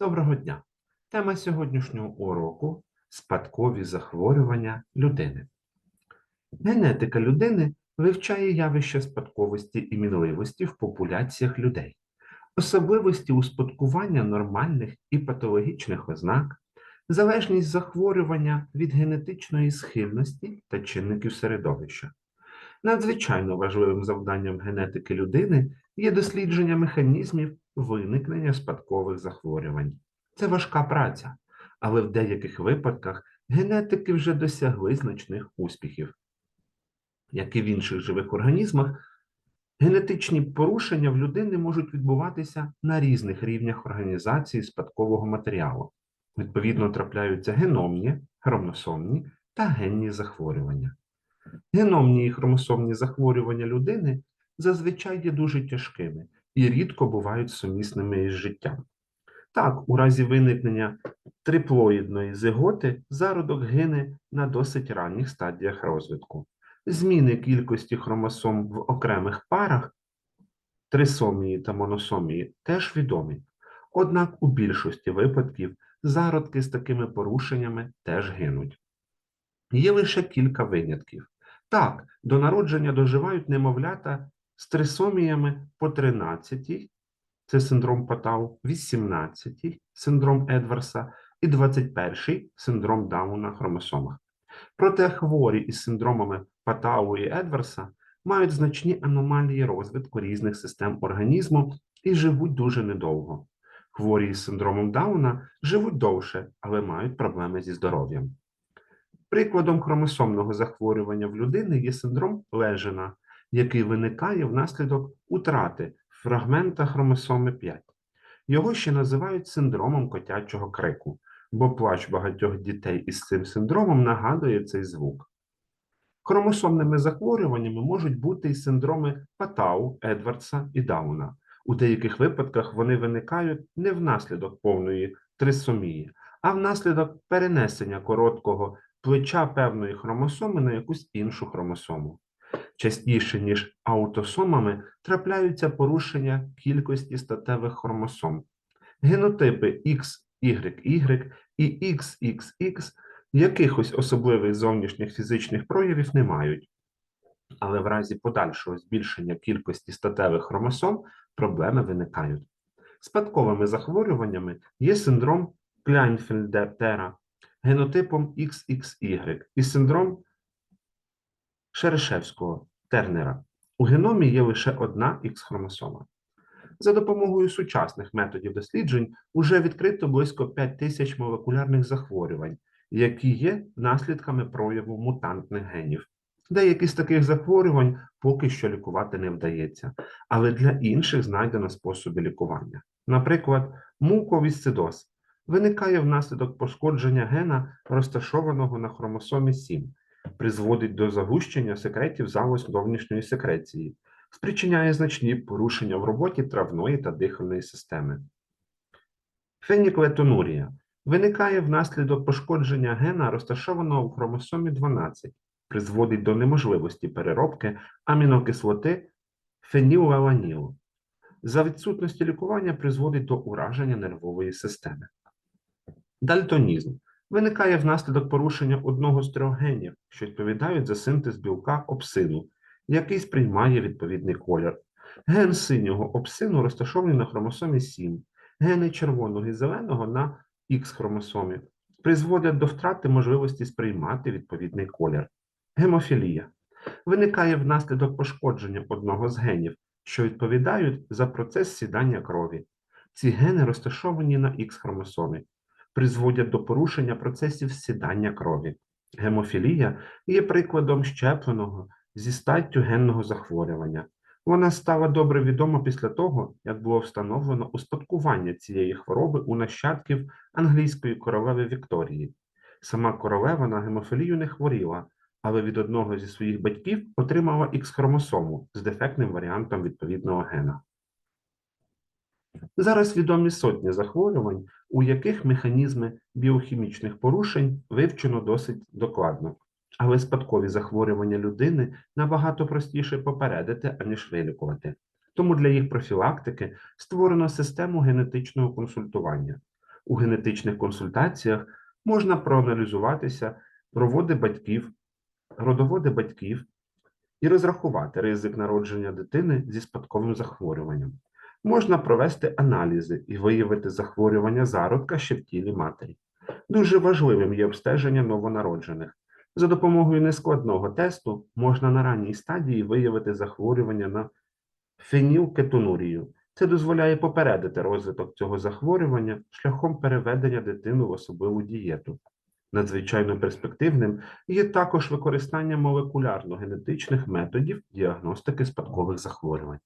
Доброго дня! Тема сьогоднішнього уроку спадкові захворювання людини. Генетика людини вивчає явище спадковості і мінливості в популяціях людей, особливості успадкування нормальних і патологічних ознак, залежність захворювання від генетичної схильності та чинників середовища. Надзвичайно важливим завданням генетики людини є дослідження механізмів виникнення спадкових захворювань. Це важка праця, але в деяких випадках генетики вже досягли значних успіхів. Як і в інших живих організмах, генетичні порушення в людини можуть відбуватися на різних рівнях організації спадкового матеріалу. Відповідно, трапляються геномні, хромосомні та генні захворювання. Геномні і хромосомні захворювання людини зазвичай є дуже тяжкими і рідко бувають сумісними із життям. Так, у разі виникнення триплоїдної зиготи зародок гине на досить ранніх стадіях розвитку. Зміни кількості хромосом в окремих парах трисомії та моносомії теж відомі. Однак у більшості випадків зародки з такими порушеннями теж гинуть. Є лише кілька винятків. Так, до народження доживають немовлята з трисоміями по 13, це синдром Патау, 18 синдром Едварса і 21 синдром Дауна хромосомах. Проте хворі із синдромами Патау і Едварса мають значні аномалії розвитку різних систем організму і живуть дуже недовго. Хворі із синдромом Дауна живуть довше, але мають проблеми зі здоров'ям. Прикладом хромосомного захворювання в людини є синдром Лежена, який виникає внаслідок утрати фрагмента хромосоми 5. Його ще називають синдромом котячого крику, бо плач багатьох дітей із цим синдромом нагадує цей звук. Хромосомними захворюваннями можуть бути і синдроми Патау, Едвардса і Дауна. У деяких випадках вони виникають не внаслідок повної трисомії, а внаслідок перенесення короткого плеча певної хромосоми на якусь іншу хромосому. Частіше, ніж аутосомами, трапляються порушення кількості статевих хромосом. Генотипи XYY і XXX якихось особливих зовнішніх фізичних проявів не мають. Але в разі подальшого збільшення кількості статевих хромосом проблеми виникають. Спадковими захворюваннями є синдром Кляйнфельдера генотипом XXY і синдром Шерешевського Тернера. У геномі є лише одна Х-хромосома. За допомогою сучасних методів досліджень уже відкрито близько 5 тисяч молекулярних захворювань, які є наслідками прояву мутантних генів. Деякі з таких захворювань поки що лікувати не вдається, але для інших знайдено способи лікування. Наприклад, муковісцидоз виникає внаслідок пошкодження гена, розташованого на хромосомі 7, призводить до загущення секретів залоз зовнішньої секреції, спричиняє значні порушення в роботі травної та дихальної системи. Феніклетонурія виникає внаслідок пошкодження гена, розташованого в хромосомі 12, призводить до неможливості переробки амінокислоти фенілаланілу. За відсутності лікування призводить до ураження нервової системи. Дальтонізм виникає внаслідок порушення одного з трьох генів, що відповідають за синтез білка опсину, який сприймає відповідний колір. Ген синього опсину розташований на хромосомі 7, гени червоного і зеленого на Х-хромосомі, призводять до втрати можливості сприймати відповідний колір. Гемофілія виникає внаслідок пошкодження одного з генів, що відповідають за процес сідання крові. Ці гени розташовані на Х-хромосомі призводять до порушення процесів сідання крові. Гемофілія є прикладом щепленого зі статтю генного захворювання. Вона стала добре відома після того, як було встановлено успадкування цієї хвороби у нащадків англійської королеви Вікторії. Сама королева на гемофілію не хворіла, але від одного зі своїх батьків отримала Х-хромосому з дефектним варіантом відповідного гена. Зараз відомі сотні захворювань, у яких механізми біохімічних порушень вивчено досить докладно. Але спадкові захворювання людини набагато простіше попередити, аніж вилікувати. Тому для їх профілактики створено систему генетичного консультування. У генетичних консультаціях можна проаналізуватися проводи батьків, родоводи батьків і розрахувати ризик народження дитини зі спадковим захворюванням. Можна провести аналізи і виявити захворювання зародка ще в тілі матері. Дуже важливим є обстеження новонароджених. За допомогою нескладного тесту можна на ранній стадії виявити захворювання на фенілкетонурію. Це дозволяє попередити розвиток цього захворювання шляхом переведення дитини в особливу дієту. Надзвичайно перспективним є також використання молекулярно-генетичних методів діагностики спадкових захворювань.